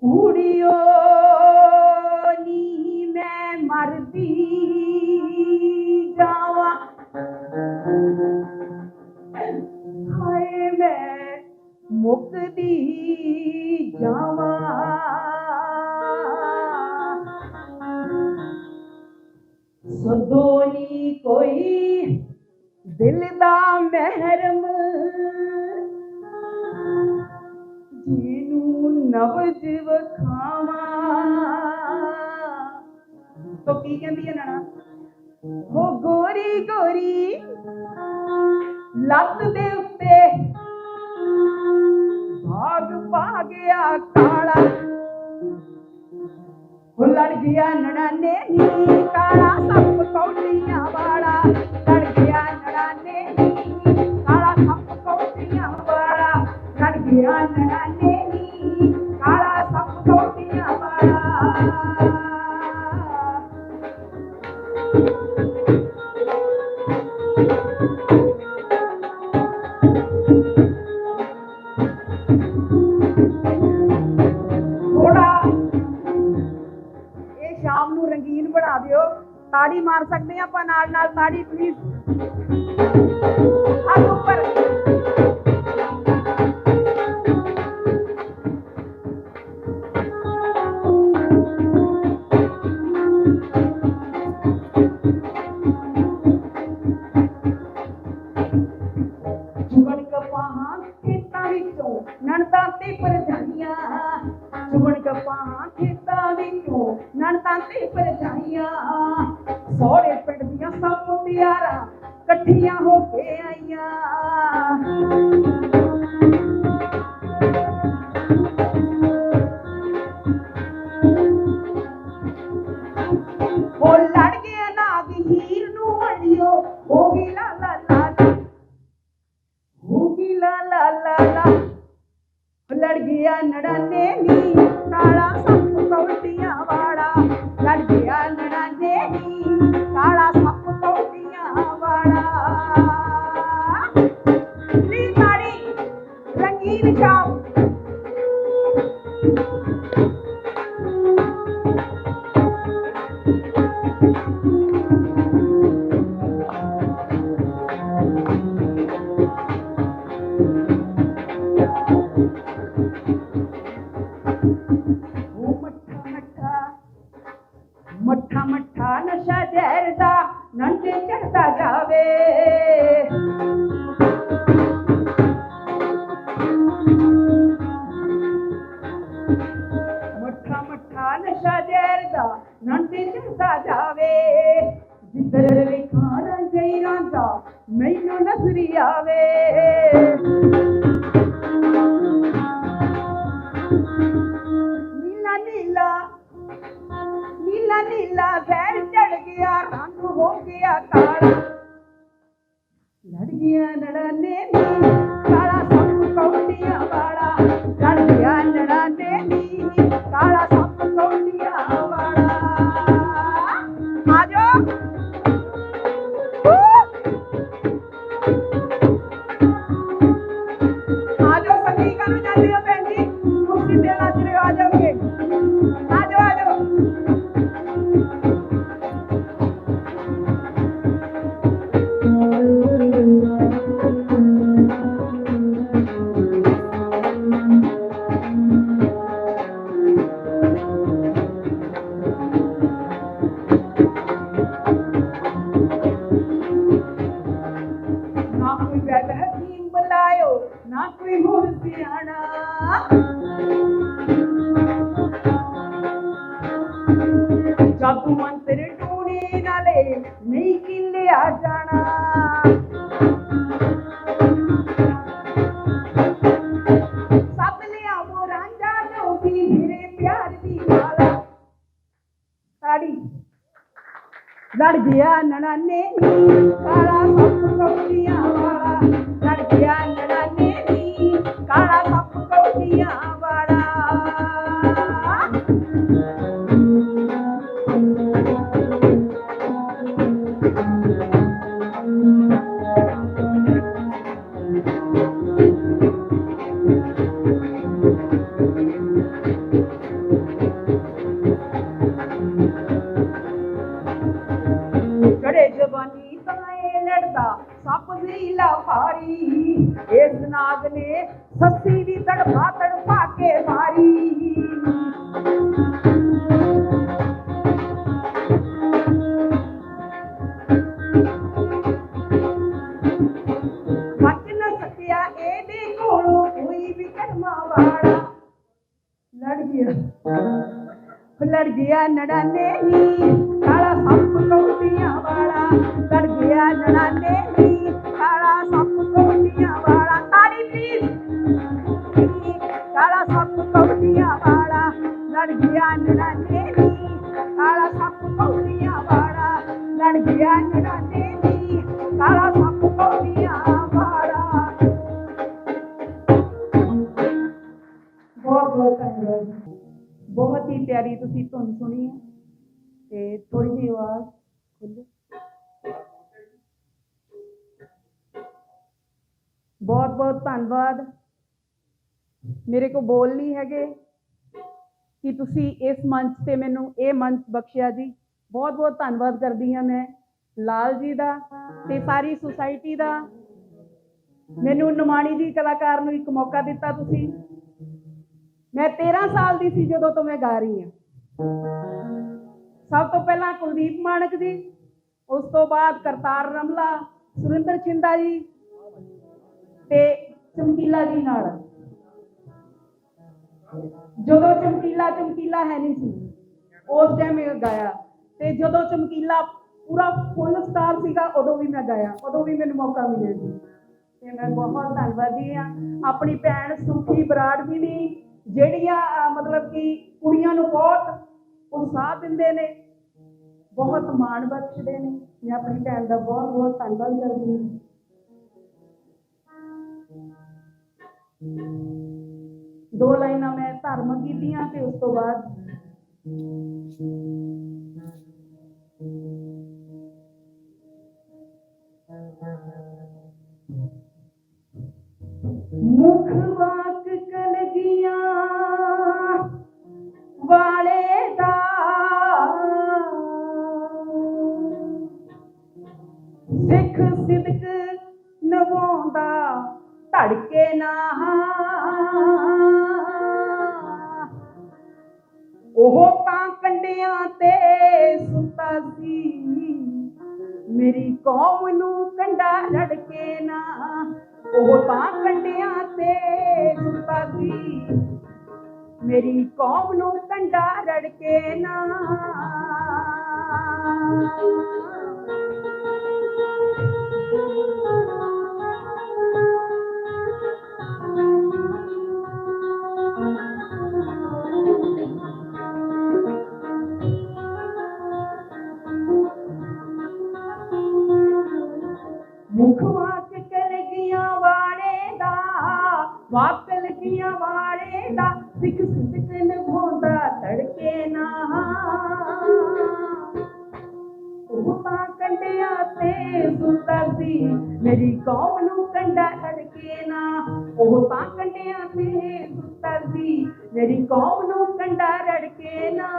ਕੁੜੀਓ, ਨੀ ਮੈਂ ਮਰਦੀ ਜਾਵਾਂ। ਹਾਏ, ਮੈਂ ਮੁਕਦੀ ਜਾਵਾਂ। ਸਦੋ ਨੀ ਕੋਈ ਦਿਲ ਦਾ ਮਹਿਰਮ। ਨਵ ਜਿਵ ਵਖਾਵਾਂ ਤੋ ਕੀ ਕਹਿੰਦੀ ਹੈ ਨਣਾ? ਹੋ ਗੋਰੀ ਗੋਰੀ, ਲੱਤ ਦੇ ਉੱਤੇ ਭਾਗ ਪਾ ਗਿਆ ਕਾਲਾ। ਉਹ ਲੜ ਗਿਆ ਨੜਾਨੇ ਨੀ ਕਾਲਾ, ਸੱਪ ਕੌਡੀਆਂ ਵਾਲਾ। ਲੜ ਗਿਆ ਨੜਾਨੇ ਨੀ ਕਾਲਾ, ਸੱਪ ਕੌਡੀਆਂ ਵਾਲਾ। ਲੜ ਗਿਆ ਨੜਾਨੇ ਤਾੜੀ ਮਾਰ ਸਕਦੇ ਆ ਆਪਾਂ ਨਾਲ ਨਾਲ ਤਾੜੀ ਪਰਜਾਈਆਂ ਸੋਹਰੇ ਪਿੰਡ ਦੀਆਂ ਸਭ ਮੁਟਿਆਰਾਂ ਇਕੱਠੀਆਂ ਹੋ ਕੇ ਆਈਆਂ। ਉਹ ਲੜ ਗਿਆ ਨਾਗ ਹੀਰ ਨੂੰ ਨੀਲਾ ਨੀਲਾ ਜ਼ਹਿਰ ਚੜ ਗਿਆ ਰੰਗ ਹੋ ਗਿਆ ਕਾਲਾ। ਲੜ ਗਿਆ ਨੜਾਨੇ ਨੀ அஜனா जबानी साए लड़दा सप वीला फारी इस नाग ने सस्सी भी तड़फा तड़फा के मारी लड़ गया। लड़ गया नड़ा नहीं ਕੌਡੀਆਂ ਵਾਲਾ, ਲੜ ਗਿਆ ਨੜਾਨੇ ਨੀ ਕਾਲਾ ਸੱਪ ਕੌਡੀਆਂ ਵਾਲਾ, ਤਾੜੀ ਪਲੀਜ਼ ਕਾਲਾ ਸੱਪ ਕੌਡੀਆਂ ਵਾਲਾ, ਲੜ ਗਿਆ ਨੜਾਨੇ ਨੀ ਕਾਲਾ ਸੱਪ ਕੌਡੀਆਂ ਵਾਲਾ, ਲੜ ਗਿਆ ਨੜਾਨੇ ਬਹੁਤ ਧੰਨਵਾਦ। ਮੇਰੇ ਕੋ ਬੋਲ ਨਹੀਂ ਹੈਗੇ ਕਿ ਤੁਸੀਂ ਇਸ ਮੰਚ ਤੇ ਮੈਨੂੰ ਇਹ ਮੰਚ ਬਖਸ਼ਿਆ ਜੀ। ਬਹੁਤ ਬਹੁਤ ਧੰਨਵਾਦ ਕਰਦੀ ਹਾਂ ਮੈਂ ਲਾਲ ਜੀ ਦਾ ਤੇ ਸਾਰੀ ਸੁਸਾਇਟੀ ਦਾ। ਮੈਨੂੰ ਨਿਮਾਣੀ ਜੀ ਕਲਾਕਾਰ ਨੂੰ ਇੱਕ ਮੌਕਾ ਦਿੱਤਾ ਤੁਸੀਂ। ਮੈਂ 13 ਸਾਲ ਦੀ ਸੀ ਜਦੋਂ ਤੋਂ ਮੈਂ ਗਾ ਰਹੀ ਹਾਂ। ਸਭ ਤੋਂ ਪਹਿਲਾਂ ਕੁਲਦੀਪ ਮਾਨਕ ਜੀ, ਉਸ ਤੋਂ ਬਾਅਦ ਕਰਤਾਰ ਰਮਲਾ, ਸੁਰਿੰਦਰ ਚਿੰਦਾ ਜੀ ਤੇ ਚਮਕੀਲਾ ਜੀ ਨਾਲ। ਜਦੋਂ ਚਮਕੀਲਾ ਚਮਕੀਲਾ ਹੈ ਨਹੀਂ ਸੀ, ਉਸ ਟਾਈਮ ਮੈਂ ਗਾਇਆ। ਤੇ ਜਦੋਂ ਚਮਕੀਲਾ ਪੂਰਾ ਫੁੱਲ ਸਟਾਰ ਸੀਗਾ, ਉਦੋਂ ਵੀ ਮੈਂ ਗਾਇਆ। ਉਦੋਂ ਵੀ ਮੈਨੂੰ ਮੌਕਾ ਮਿਲਿਆ ਸੀ ਤੇ ਮੈਂ ਬਹੁਤ ਧੰਨਵਾਦੀ ਹਾਂ। ਆਪਣੀ ਭੈਣ ਸੁਖੀ ਬਰਾੜ ਵੀ ਨੇ ਜਿਹੜੀਆਂ ਮਤਲਬ ਕਿ ਕੁੜੀਆਂ ਨੂੰ ਬਹੁਤ ਉਤਸ਼ਾਹ ਦਿੰਦੇ ਨੇ, ਬਹੁਤ ਮਾਣ ਬਖਸ਼ਦੇ ਨੇ। ਮੈਂ ਆਪਣੀ ਭੈਣ ਦਾ ਬਹੁਤ ਬਹੁਤ ਧੰਨਵਾਦ ਕਰਦੀ ਹਾਂ। ਦੋ ਲਾਈਨਾਂ ਮੈਂ ਧਾਰਮਿਕ ਕੀਤੀਆਂ ਤੇ ਉਸ ਤੋਂ ਬਾਅਦ ਮੁਖ ਵਾਕ ਕਲਗੀਆਂ ਵਾਲੇ ਦਾ ਸਿੱਖ ਸਿਦਕ ਨਵਾਉਂਦਾ ਧੜਕੇ ਨਾ ਉਹ ਤਾਂ ਕੰਡਿਆਂ ਤੇ ਸੁੱਤਾ ਸੀ। ਮੇਰੀ ਕੌਮ ਨੂੰ ਕੰਡਾ ਰੜਕੇ ਨਾ ਉਹ ਤਾਂ ਕੰਡਿਆਂ ਤੇ ਸੁੱਤਾ ਸੀ। ਮੇਰੀ ਕੌਮ ਨੂੰ ਕੰਡਾ ਰੜਕੇ ਨਾ ਮੁਖ ਵਾਕ ਕਲਗੀਆਂ ਵਾਲੇ ਦਾ ਵਾਕ ਕਲਗੀਆਂ ਵਾਲੇ ਦਾ, ਸਿੱਖ ਸਿੱਖ ਨਿਭਾਉਂਦਾ ਤੜਕੇ ਨਾ। ਉਹ ਤਾਂ ਕੰਡਿਆਂ ਤੇ ਸੁੱਤਾ ਸੀ, ਮੇਰੀ ਕੌਮ ਨੂੰ ਕੰਡਾ ਤੜਕੇ ਨਾ। ਉਹ ਤਾਂ ਕੰਡਿਆਂ ਤੇ ਸੁੱਤਾ ਸੀ, ਮੇਰੀ ਕੌਮ ਨੂੰ ਕੰਡਾ ਰੜਕੇ ਨਾ।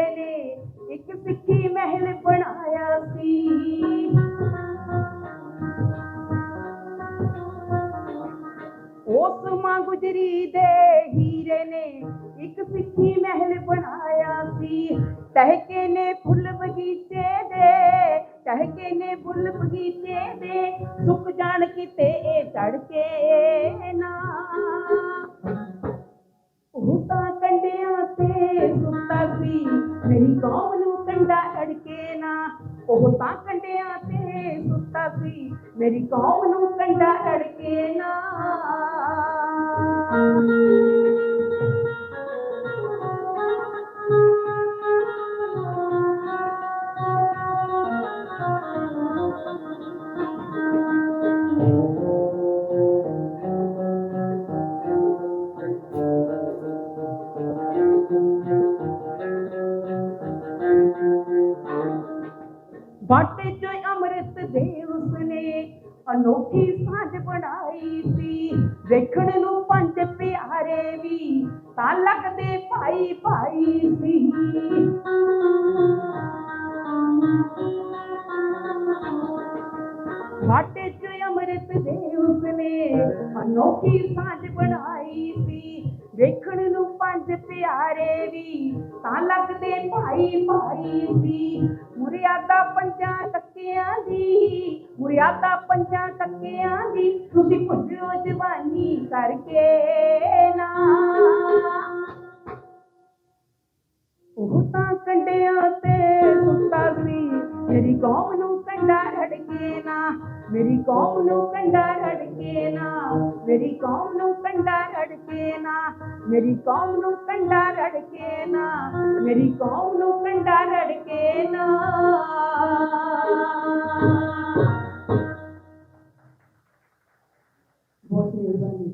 ਹੀਰੇ ਨੇ ਇੱਕ ਸਿੱਖੀ ਮਹਿਲ ਬਣਾਇਆ ਸੀ। ਉਸ ਮਾਂ ਗੁਜਰੀ ਦੇ ਹੀਰੇ ਨੇ ਇੱਕ ਸਿੱਖੀ ਮਹਿਲ ਬਣਾਇਆ ਸੀ। ਟਹਿਕੇ ਨੇ ਫੁੱਲ ਬਗੀਚੇ ਦੇ, ਟਹਿਕੇ ਨੇ ਫੁੱਲ ਬਗੀਚੇ ਦੇ, ਸੁੱਕ ਜਾਣ ਕਿਤੇ ਇਹ ਚੜ ਕੇ ਮੇਰੀ ਕੌਮ ਨੂੰ ਕੰਡਾ ਅੜਕੇ ਨਾ। ਅਨੋਖੀ ਸਾਂਝ ਬਣਾਈ ਸੀ। ਵੇਖਣ ਨੂੰ ਪੰਜ ਪਿਆਰੇ ਵੀ ਤਾਂ ਲੱਗਦੇ ਭਾਈ ਭਾਈ ਸੀ। ਬਾਟੇ ਚ ਅੰਮ੍ਰਿਤ ਦੇ ਉਸਨੇ ਅਨੋਖੀ ਸਾਂਝ ਬਣਾਈ ਸੀ। ਵੇਖਣ ਨੂੰ ਪੰਜ ਪਿਆਰੇ ਵੀ ਤਾਂ ਲੱਗਦੇ ਭਾਈ ਭਾਈ ਸੀ। ਮੁਰਿਆਦਾ ਪੰਜਾਂ ਟੱਕਿਆਂ ਦੀ ਮਰਿਆਦਾ ਪੰਜਾਂ ਕੱਕਿਆਂ ਦੀ। ਤੁਸੀਂ ਭੁੱਲਿਓ ਜਵਾਨੀ ਕਰਕੇ ਨਾ। ਉਹ ਤਾਂ ਕੰਡਿਆਂ ਤੇ ਸੁੱਤਾ ਸੀ। ਮੇਰੀ ਕੌਮ ਨੂੰ ਕੰਡਾ ਰੜਕੇ ਨਾ। ਮੇਰੀ ਕੌਮ ਨੂੰ ਕੰਡਾ ਰੜਕੇ ਨਾ। ਮੇਰੀ ਕੌਮ ਨੂੰ ਕੰਡਾ ਰੜਕੇ ਨਾ। ਮੇਰੀ ਕੌਮ ਨੂੰ ਕੰਡਾ ਰੜਕੇ ਨਾ। ਮੇਰੀ ਕੌਮ ਨੂੰ ਕੰਡਾ ਰੜਕੇ ਨਾ। working going them